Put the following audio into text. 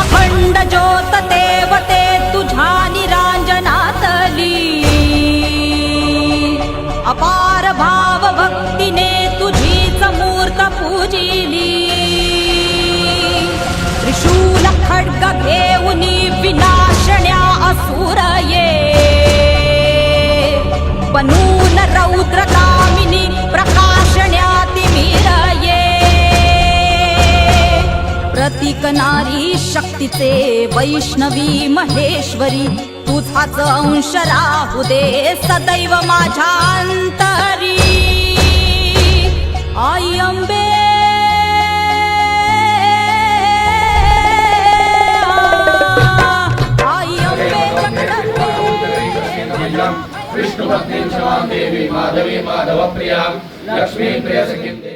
अखंड ज्योत देवते तुझ्या निरांजनातली अपार भाव भक्तीने तुझी समूर्त पूजिली. त्रिशूल खड्ग घेऊनी विनाशण्या असुर ये बनून रौद्र प्रतीक नारी शक्तीचे वैष्णवी महेश्वरी तुझाच अंश राहू दे सदैव माझ्या अंतरी आई अंबे. आई अंबे जगदंबे देवी माधवी माधवप्रियां लक्ष्मीं प्रियसखीं